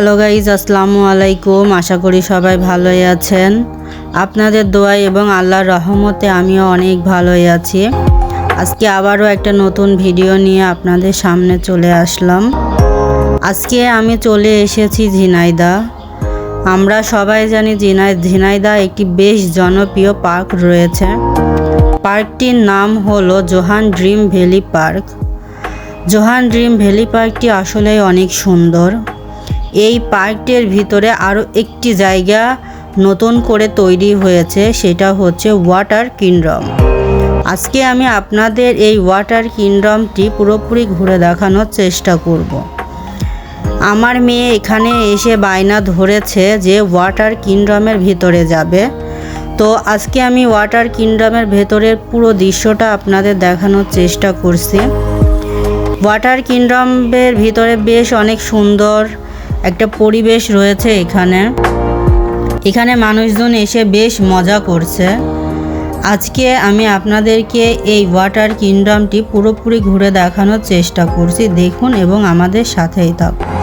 Hello guys আসসালামু আলাইকুম। আশা করি সবাই ভালোই আছেন। আপনাদের দোয়াই এবং আল্লাহর রহমতে আমিও অনেক ভালোই আছি। আজকে আবারও একটা নতুন ভিডিও নিয়ে আপনাদের সামনে চলে আসলাম। আজকে আমি চলে এসেছি ঝিনাইদা আমরা সবাই জানি ঝিনাই ঝিনাইদা একটি বেশ জনপ্রিয় পার্ক রয়েছে। পার্কটির নাম হলো Johan Dream Valley Park. Johan Dream Valley পার্কটি আসলেই অনেক সুন্দর। এই পার্কটির ভিতরে আরও একটি জায়গা নতুন করে তৈরি হয়েছে, সেটা হচ্ছে ওয়াটার কিংডম। আজকে আমি আপনাদের এই ওয়াটার কিংডমটি পুরোপুরি ঘুরে দেখানোর চেষ্টা করব। আমার মেয়ে এখানে এসে বায়না ধরেছে যে ওয়াটার কিংডমের ভিতরে যাবে। তো আজকে আমি ওয়াটার কিংডমের ভেতরের পুরো দৃশ্যটা আপনাদের দেখানোর চেষ্টা করছি। ওয়াটার কিংডমের ভিতরে বেশ অনেক সুন্দর একটা পরিবেশ রয়েছে এখানে। এখানে মানুষজন এসে বেশ মজা করছে। আজকে আমি আপনাদেরকে এই ওয়াটার কিংডমটি পুরোপুরি ঘুরে দেখানোর চেষ্টা করছি। দেখুন এবং আমাদের সাথেই থাকুন।